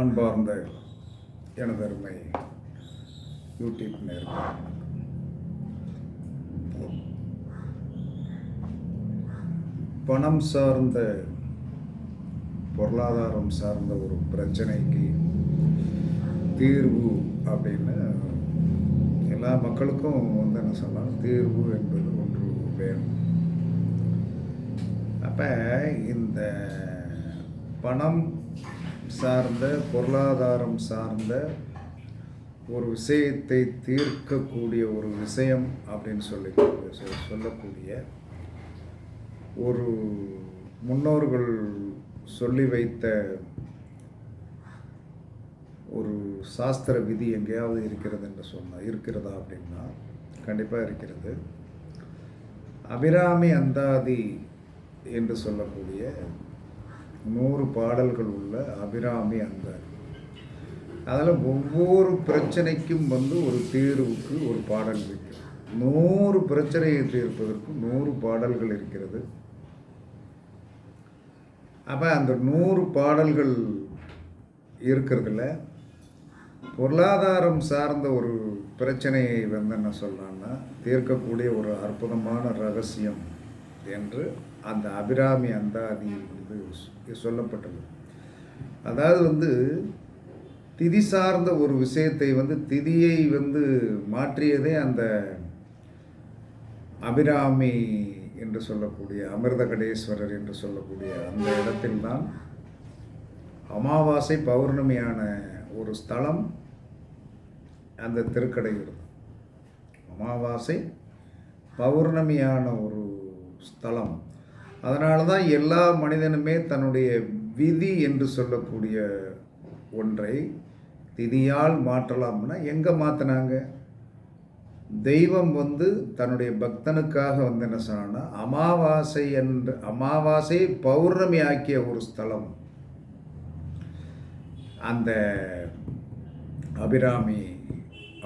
அன்பார்ந்த எனதருமை யூடியூப் நேர்கள் பணம் சார்ந்த பொருளாதாரம் சார்ந்த ஒரு பிரச்சனைக்கு தீர்வு அப்படின்னு எல்லா மக்களுக்கும் வந்து என்ன சொல்லலாம் தீர்வு என்பது ஒன்று வேணும். அப்போ இந்த பணம் சார்ந்த பொருளாதாரம் சார்ந்த ஒரு விஷயத்தை தீர்க்கக்கூடிய ஒரு விஷயம் அப்படின்னு சொல்லி சொல்லக்கூடிய ஒரு முன்னோர்கள் சொல்லி வைத்த ஒரு சாஸ்திர விதி எங்கேயாவது இருக்கிறது என்று சொன்னால் இருக்கிறதா அப்படின்னா கண்டிப்பாக இருக்கிறது. அபிராமி அந்தாதி என்று சொல்லக்கூடிய நூறு பாடல்கள் உள்ள அபிராமி அந்த அதில் ஒவ்வொரு பிரச்சனைக்கும் வந்து ஒரு தீர்வுக்கு ஒரு பாடல் இருக்கிறது நூறு பிரச்சனையை தீர்ப்பதற்கு நூறு பாடல்கள் இருக்கிறது. அப்போ அந்த நூறு பாடல்கள் இருக்கிறதுல பொருளாதாரம் சார்ந்த ஒரு பிரச்சனையை வந்து என்ன சொல்லலான்னா தீர்க்கக்கூடிய ஒரு அற்புதமான ரகசியம் என்று அந்த அபிராமி அந்தாதி வந்து சொல்லப்பட்டது. அதாவது வந்து திதி சார்ந்த ஒரு விஷயத்தை வந்து திதியை வந்து மாற்றியதே அந்த அபிராமி என்று சொல்லக்கூடிய அமிர்த கடேஸ்வரர் என்று சொல்லக்கூடிய அந்த இடத்தில்தான் அமாவாசை பௌர்ணமியான ஒரு ஸ்தலம் அந்த திருக்கடையூர். அமாவாசை பௌர்ணமியான ஒரு ஸ்தலம். அதனால தான் எல்லா மனிதனுமே தன்னுடைய விதி என்று சொல்லக்கூடிய ஒன்றை திதியால் மாற்றலாம்னா எங்கே மாற்றினாங்க தெய்வம் வந்து தன்னுடைய பக்தனுக்காக வந்து என்ன சொன்னான்னா அமாவாசை என்று அமாவாசை பௌர்ணமி ஆக்கிய ஒரு ஸ்தலம். அந்த அபிராமி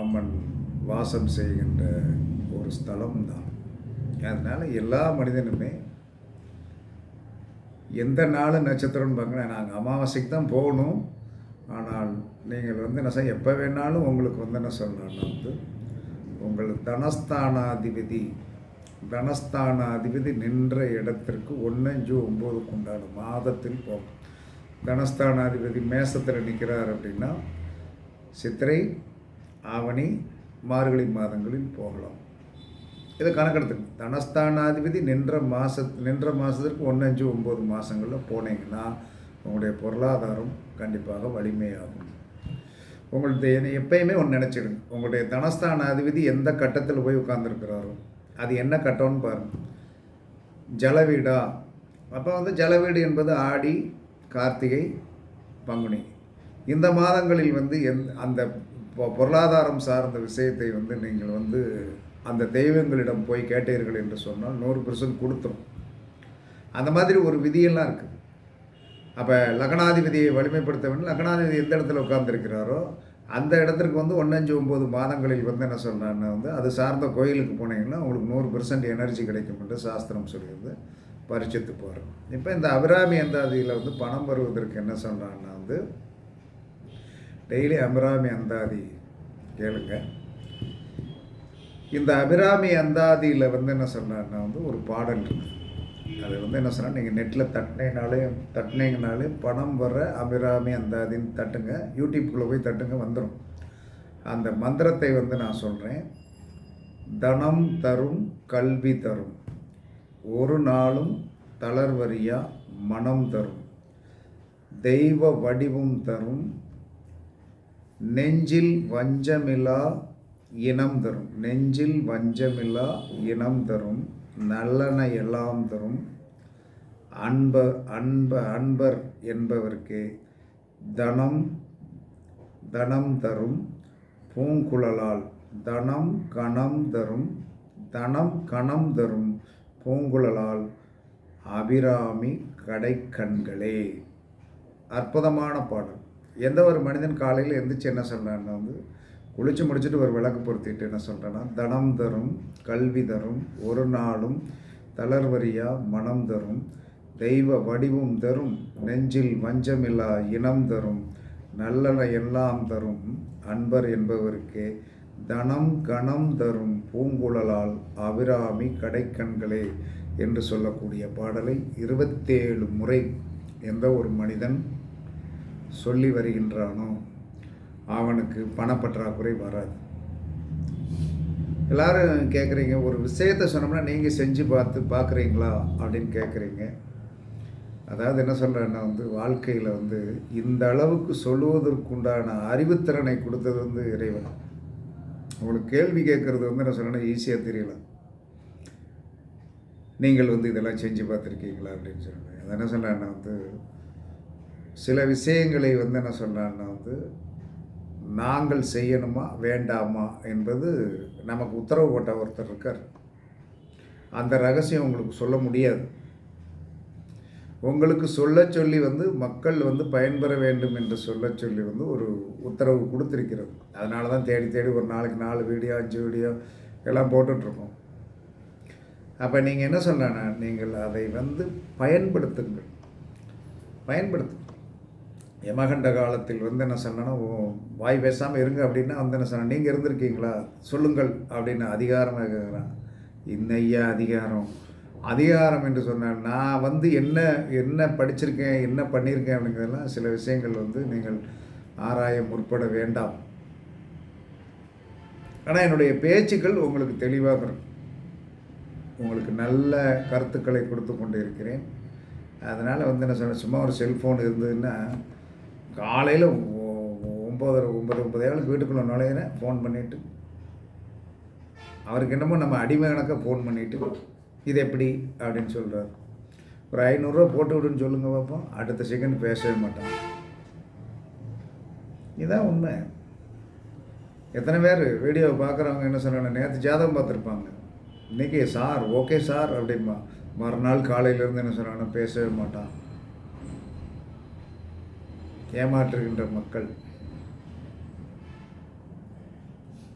அம்மன் வாசம் செய்கின்ற ஒரு ஸ்தலம் தான். அதனால் எல்லா மனிதனுமே எந்த நாள் நட்சத்திரம்னு பார்க்கணும் நாங்கள் அமாவாசைக்கு தான் போகணும். ஆனால் நீங்கள் வந்து என்ன செய்ய எப்போ வேணாலும் உங்களுக்கு வந்து என்ன சொல்லணும்னா வந்து உங்கள் தனஸ்தானாதிபதி தனஸ்தானாதிபதி நின்ற இடத்திற்கு ஒன்னஞ்சு ஒம்போதுக்கு உண்டான மாதத்தில் போகும். தனஸ்தானாதிபதி மேசத்தில் நிற்கிறார் அப்படின்னா சித்திரை ஆவணி மார்கழி மாதங்களில் போகலாம். இதை கணக்கெடுத்துக்கணும். தனஸ்தானாதிபதி நின்ற மாச நின்ற மாதத்திற்கு ஒன்று அஞ்சு ஒம்பது மாதங்களில் போனீங்கன்னா உங்களுடைய பொருளாதாரம் கண்டிப்பாக வலிமையாகும். உங்களுடைய எப்பயுமே ஒன்று நினச்சிடுங்க. உங்களுடைய தனஸ்தானாதிபதி எந்த கட்டத்தில் போய் உட்காந்துருக்கிறாரோ அது என்ன கட்டம்னு பாருங்கள் ஜலவீடா? அப்போ வந்து ஜலவீடு என்பது ஆடி கார்த்திகை பங்குனி. இந்த மாதங்களில் வந்து எந் அந்த பொ- பொருளாதாரம் சார்ந்த விஷயத்தை வந்து நீங்கள் வந்து அந்த தெய்வங்களிடம் போய் கேட்டீர்கள் என்று சொன்னால் நூறு பர்சன்ட் கொடுத்துரும். அந்த மாதிரி ஒரு விதியெல்லாம் இருக்குது. அப்போ லக்னாதிபதியை வலிமைப்படுத்த வேண்டும் லக்னாதிபதி எந்த இடத்துல உட்கார்ந்துருக்கிறாரோ அந்த இடத்துக்கு வந்து ஒன்றஞ்சு ஒம்பது மாதங்களில் வந்து என்ன சொல்கிறான்னா வந்து அது சார்ந்த கோயிலுக்கு போனீங்கன்னா உங்களுக்கு நூறு பெர்சன்ட் எனர்ஜி கிடைக்கும் என்று சாஸ்திரம் சொல்லியிருந்து பரிச்சத்து போகிறோம் இப்போ இந்த அபிராமி அந்தாதியில் வந்து பணம் வருவதற்கு என்ன சொல்கிறான்னா வந்து டெய்லி அபிராமி அந்தாதி கேளுங்கள் இந்த அபிராமி அந்தாதியில் வந்து என்ன சொன்னார்னா வந்து ஒரு பாடல் இருக்குது. அது வந்து என்ன சொன்னால் நீங்கள் நெட்டில் தட்டினீங்கனாலே தட்டினீங்கனாலே பணம் வர அபிராமி அந்தாதின்னு தட்டுங்க. யூடியூப்குள்ளே போய் தட்டுங்க வந்துடும் அந்த மந்திரத்தை வந்து நான் சொல்கிறேன் தனம் தரும் கல்வி தரும். ஒரு நாளும் தளர்வரியா மனம் தரும். தெய்வ வடிவும் தரும். நெஞ்சில் வஞ்சமிலா இனம் தரும். நெஞ்சில் வஞ்சமில்லா இனம் தரும். நல்லன எல்லாம் தரும். அன்ப அன்ப அன்பர் என்பவர்க்கே தனம் தனம் தரும். பூங்குழலால் தனம் கணம் தரும். தனம் கணம் தரும். பூங்குழலால் அபிராமி கடைக்கண்களே. அற்புதமான பாடல். எந்த ஒரு மனிதன் காலையில் எந்திரிச்சு என்ன சொல்கிறான்னா வந்து குளிச்சு முடிச்சுட்டு ஒரு விளக்கு பொருத்திட்டு என்ன சொல்கிறேன்னா தனம் தரும் கல்வி தரும் ஒரு நாளும் தளர்வரியா மனம் தரும் தெய்வ வடிவும் தரும் நெஞ்சில் வஞ்சமில்லா இனம் தரும் நல்லன எல்லாம் தரும் அன்பர் என்பவருக்கே தனம் கணம் தரும் பூங்குழலால் அபிராமி கடைக்கண்களே என்று சொல்லக்கூடிய பாடலை இருபத்தேழு முறை எந்த ஒரு மனிதன் சொல்லி வருகின்றானோ அவனுக்கு பணப்பற்றாக்குறை வராது. எல்லாரும் கேட்குறீங்க ஒரு விஷயத்தை சொன்னோம்னா நீங்கள் செஞ்சு பார்த்து பார்க்குறீங்களா அப்படின்னு கேட்குறீங்க அதாவது என்ன சொல்கிறேன்னா வந்து வாழ்க்கையில் வந்து இந்த அளவுக்கு சொல்லுவதற்குண்டான அறிவுத்திறனை கொடுத்தது வந்து இறைவன். உங்களுக்கு கேள்வி கேட்குறது வந்து என்ன சொல்கிறேன்னா ஈஸியாக தெரியல. நீங்கள் வந்து இதெல்லாம் செஞ்சு பார்த்துருக்கீங்களா அப்படின்னு சொல்கிறேன் அதை என்ன சொல்கிறேன்னா வந்து சில விஷயங்களை வந்து என்ன சொல்கிறேன்னா வந்து நாங்கள் செய்யணுமா வேண்டாமா என்பது நமக்கு உத்தரவு போட்ட ஒருத்தர் இருக்கார். அந்த ரகசியம் உங்களுக்கு சொல்ல முடியாது. உங்களுக்கு சொல்ல சொல்லி வந்து மக்கள் வந்து பயன்பெற வேண்டும் என்று சொல்ல சொல்லி வந்து ஒரு உத்தரவு கொடுத்துருக்கிறது. அதனால தான் தேடி தேடி ஒரு நாளைக்கு நாலு வீடியோ அஞ்சு வீடியோ எல்லாம் போட்டுட்ருக்கோம். அப்போ நீங்கள் என்ன சொல்லணும் நீங்கள் அதை வந்து பயன்படுத்துங்கள். பயன்படுத்துங்கள். யமகண்ட காலத்தில் வந்து என்ன சொன்னா வாய் பேசாமல் இருங்க அப்படின்னா வந்து என்ன சொன்ன நீங்கள் இருந்திருக்கீங்களா? சொல்லுங்கள் அப்படின்னு அதிகாரமாக கேட்குறான் இந்த ஐயா அதிகாரம். அதிகாரம் என்று சொன்னால் நான் வந்து என்ன என்ன படிச்சிருக்கேன் என்ன பண்ணியிருக்கேன் அப்படிங்கிறதெல்லாம் சில விஷயங்கள் வந்து நீங்கள் ஆராய முற்பட வேண்டாம். ஆனால் என்னுடைய பேச்சுக்கள் உங்களுக்கு தெளிவாக இருக்கும். உங்களுக்கு நல்ல கருத்துக்களை கொடுத்து கொண்டு இருக்கிறேன் அதனால் வந்து என்ன சொன்ன சும்மா ஒரு செல்ஃபோன் இருந்ததுன்னா காலையில் ஒம்பது ஒம்பது ஒம்பது ஏழுக்கு வீட்டுக்குள்ளே நுழையிறேன். ஃபோன் பண்ணிவிட்டு அவருக்கு என்னமோ நம்ம அடிமை கணக்காக ஃபோன் பண்ணிவிட்டு இது எப்படி அப்படின்னு சொல்கிறார் ஒரு ஐநூறுரூவா போட்டு விடுன்னு சொல்லுங்கள் பார்ப்போம் அடுத்த செகண்ட் பேசவே மாட்டான். இதுதான் உண்மை. எத்தனை பேர் வீடியோ பார்க்குறவங்க என்ன சொல்கிறாங்க நேற்று ஜாதகம் பார்த்துருப்பாங்க. இன்றைக்கி சார் ஓகே சார் அப்படிம்பா. மறுநாள் காலையிலேருந்து என்ன சொல்கிறாங்கன்னா பேசவே மாட்டான். ஏமாற்றுகின்ற மக்கள்.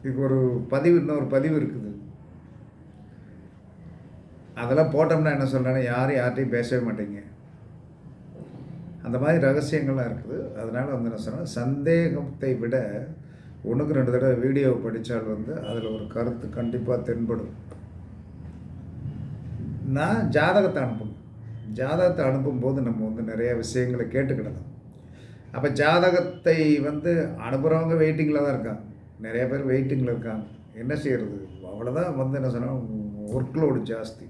இப்போ ஒரு பதிவு இன்னொரு பதிவு இருக்குது. அதெல்லாம் போட்டோம்னா என்ன சொல்கிறேன்னா யாரும் யார்கிட்டையும் பேசவே மாட்டேங்க. அந்த மாதிரி ரகசியங்கள்லாம் இருக்குது. அதனால் வந்து என்ன சொன்னால் சந்தேகத்தை விட ஒன்றுக்கு ரெண்டு தடவை வீடியோ படித்தால் வந்து அதில் ஒரு கருத்து கண்டிப்பாக தென்படும். நான் ஜாதகத்தை அனுப்பணும் ஜாதகத்தை அனுப்பும்போது நம்ம வந்து நிறைய விஷயங்களை கேட்டுக்கிடலாம். அப்போ ஜாதகத்தை வந்து அனுப்புகிறவங்க வெயிட்டிங்கில் தான் இருக்காங்க. நிறைய பேர் வெயிட்டிங்கில் இருக்காங்க. என்ன செய்கிறது அவ்வளோதான் வந்து என்ன சொன்னால் ஒர்க் லோடு ஜாஸ்தி.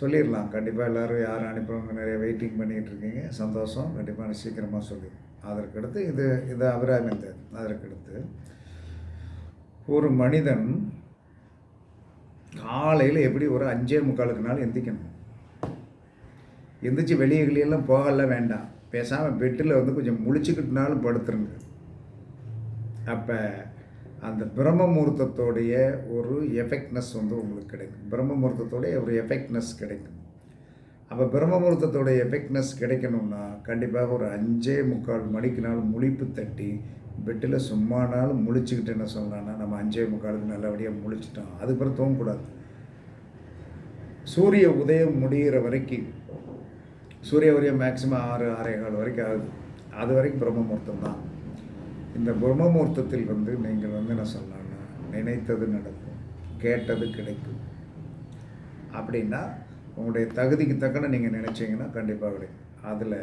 சொல்லிடலாம். கண்டிப்பாக எல்லோரும் யார் அனுப்புகிறவங்க நிறைய வெயிட்டிங் பண்ணிகிட்டு இருக்கீங்க. சந்தோஷம். கண்டிப்பாக சீக்கிரமாக சொல்லி. அதற்கடுத்து இது இது அபிராமிந்த அதற்கடுத்து ஒரு மனிதன் காலையில் எப்படி ஒரு அஞ்சே முக்காலுக்கு நாள் எந்திக்கணும்? எந்திரிச்சு வெளியே வெளியெல்லாம் போகல வேண்டாம். பேசாமல் பெட்டில் வந்து கொஞ்சம் முழிச்சுக்கிட்டுனாலும் படுத்துருங்க. அப்போ அந்த பிரம்ம முகூர்த்தத்தோடைய ஒரு எஃபெக்ட்னஸ் வந்து உங்களுக்கு கிடைக்கும். பிரம்ம முகூர்த்தத்தோடைய ஒரு எஃபெக்ட்னஸ் கிடைக்கும். அப்போ பிரம்ம முகூர்த்தத்தோடைய எஃபெக்ட்னஸ் கிடைக்கணும்னா கண்டிப்பாக ஒரு அஞ்சே முக்கால் மணிக்குனாலும் முழிப்பு தட்டி பெட்டில் சும்மானாலும் முழிச்சுக்கிட்டு என்ன சொல்லலாம்னா நம்ம அஞ்சே முக்காலுக்கு நல்லபடியாக முழிச்சிட்டோம். அதுக்கப்புறம் தூங்கக்கூடாது. சூரிய உதயம் முடிகிற வரைக்கும் சூரிய உதயம் மேக்சிமம் ஆறு ஆறே கால் வரைக்கும் ஆகுது. அது வரைக்கும் பிரம்மமூர்த்தம் தான். இந்த பிரம்மமூர்த்தத்தில் வந்து நீங்கள் வந்து என்ன சொல்லலாம்னா நினைத்தது நடக்கும் கேட்டது கிடைக்கும். அப்படின்னா உங்களுடைய தகுதிக்கு தக்கன நீங்கள் நினச்சிங்கன்னா கண்டிப்பாக கிடைக்கும் அதில்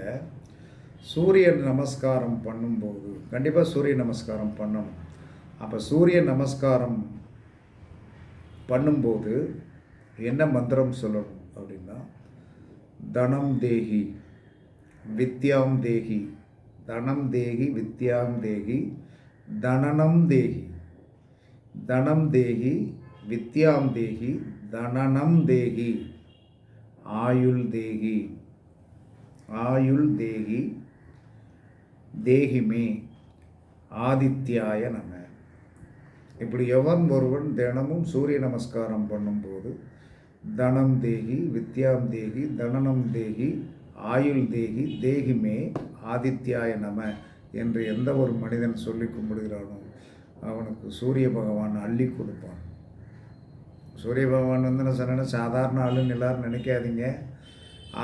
சூரிய நமஸ்காரம் பண்ணும்போது கண்டிப்பாக சூரிய நமஸ்காரம் பண்ணணும். அப்போ சூரிய நமஸ்காரம் பண்ணும்போது என்ன மந்திரம் சொல்லணும் அப்படின்னா தனம் தேகி வித்யாம் தேகி தனம் தேகி வித்யாம் தேகி தனனம் தேகி தனம் தேகி வித்யாம் தேகி தனனம் தேகி ஆயுள் தேகி ஆயுள் தேகி தேகிமே ஆதித்யாய நம. இப்படி எவன் ஒருவன் தினமும் சூரிய நமஸ்காரம் பண்ணும்போது தனம் தேகி வித்யாம் தேகி தனனம் தேகி ஆயுள் தேகி தேகிமே ஆதித்யாய நம என்று எந்த ஒரு மனிதன் சொல்லி கும்பிடுகிறானோ அவனுக்கு சூரிய பகவான் அள்ளி கொடுப்பான். சூரிய பகவான் வந்து என்ன சொன்னேன்னா சாதாரண ஆளுன்னு எல்லாரும் நினைக்காதீங்க.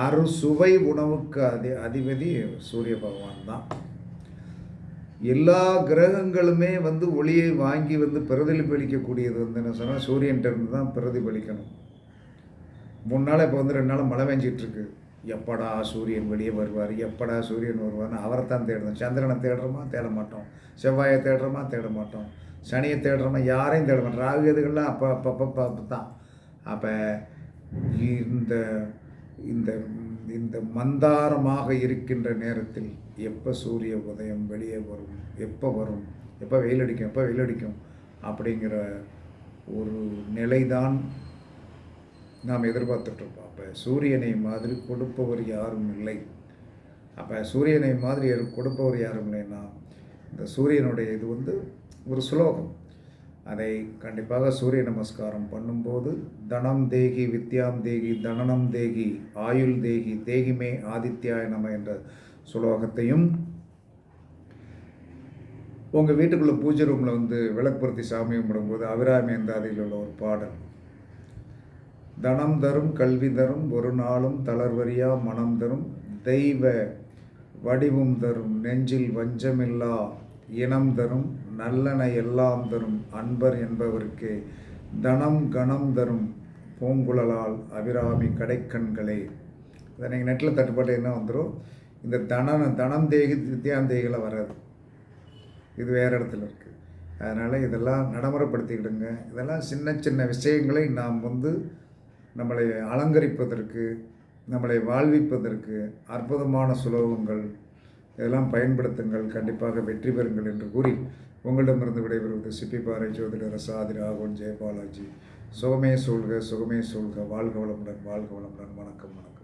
அறு சுவை உணவுக்கு அதி அதிபதி சூரிய பகவான் தான். எல்லா கிரகங்களுமே வந்து ஒளியை வாங்கி வந்து பிரதிபலிக்கக்கூடியது வந்து என்ன சொன்னால் சூரியன்ட்ட இருந்து தான் பிரதிபலிக்கணும். மூணு நாள் இப்போ வந்து ரெண்டு நாள் மழை பெஞ்சிட்டு இருக்கு. எப்படா சூரியன் வெளியே வருவார்? எப்படா சூரியன் வருவார்னு அவரை தான் தேடணும். சந்திரனை தேடுறோமா? தேட மாட்டோம். செவ்வாயை தேடுறோமா? தேட மாட்டோம். சனியை தேடுறோமா? யாரையும் தேட மாட்டோம். ராகு எதுகள்லாம் அப்போ அப்போ அப்போ அப்போ தான் அப்போ இந்த இந்த இந்த மந்தாரமாக இருக்கின்ற நேரத்தில் எப்போ சூரிய உதயம் வெளியே வரும்? எப்போ வரும்? எப்போ வெயில் அடிக்கும்? எப்போ வெயில் அடிக்கும்? அப்படிங்கிற ஒரு நிலைதான் நாம் எதிர்பார்த்துட்ருப்போம் அப்போ சூரியனை மாதிரி கொடுப்பவர் யாரும் இல்லை. அப்போ சூரியனை மாதிரி கொடுப்பவர் யாரும் இல்லைன்னா இந்த சூரியனுடைய இது வந்து ஒரு சுலோகம். அதை கண்டிப்பாக சூரிய நமஸ்காரம் பண்ணும்போது தனம் தேகி வித்யாம் தேகி தனனம் தேகி ஆயுள் தேகி தேகிமே ஆதித்யாய நம என்ற சுலோகத்தையும் உங்கள் வீட்டுக்குள்ளே பூஜை ரூமில் வந்து விளக்குபுரத்தி சாமி கும்பிடும்போது அபிராமி அதில் உள்ள ஒரு பாடல். தனம் தரும் கல்வி தரும் ஒரு நாளும் தளர்வரியா மனம் தரும். தெய்வ வடிவும் தரும் நெஞ்சில் வஞ்சமில்லா இனம் தரும் நல்லன எல்லாம் தரும் அன்பர் என்பவருக்கு. தனம் கணம் தரும் பூங்குழலால் அபிராமி கடைக்கண்களே. இதை நீங்கள் நெட்டில் தட்டுப்பாட்டு என்ன வந்துடும் இந்த தனம் தனம் தேகி வித்தியாந்தேகியில் வராது. இது வேறு இடத்துல இருக்குது அதனால் இதெல்லாம் நடைமுறைப்படுத்திக்கிடுங்க. இதெல்லாம் சின்ன சின்ன விஷயங்களை நாம் வந்து நம்மளை அலங்கரிப்பதற்கு நம்மளை வாழ்விப்பதற்கு அற்புதமான சுலோகங்கள் இதெல்லாம் பயன்படுத்துங்கள். கண்டிப்பாக வெற்றி பெறுங்கள் என்று கூறி உங்களிடமிருந்து விடைபெறுவது சிப்பிபாறை ஜோதிடர் சாதி ராகவன் ஜெயபாலாஜி. சுகமே சூழ்க சுகமே சூழ்க. வாழ்க வளமுடன் வாழ்க வளமுடன். வணக்கம் வணக்கம்.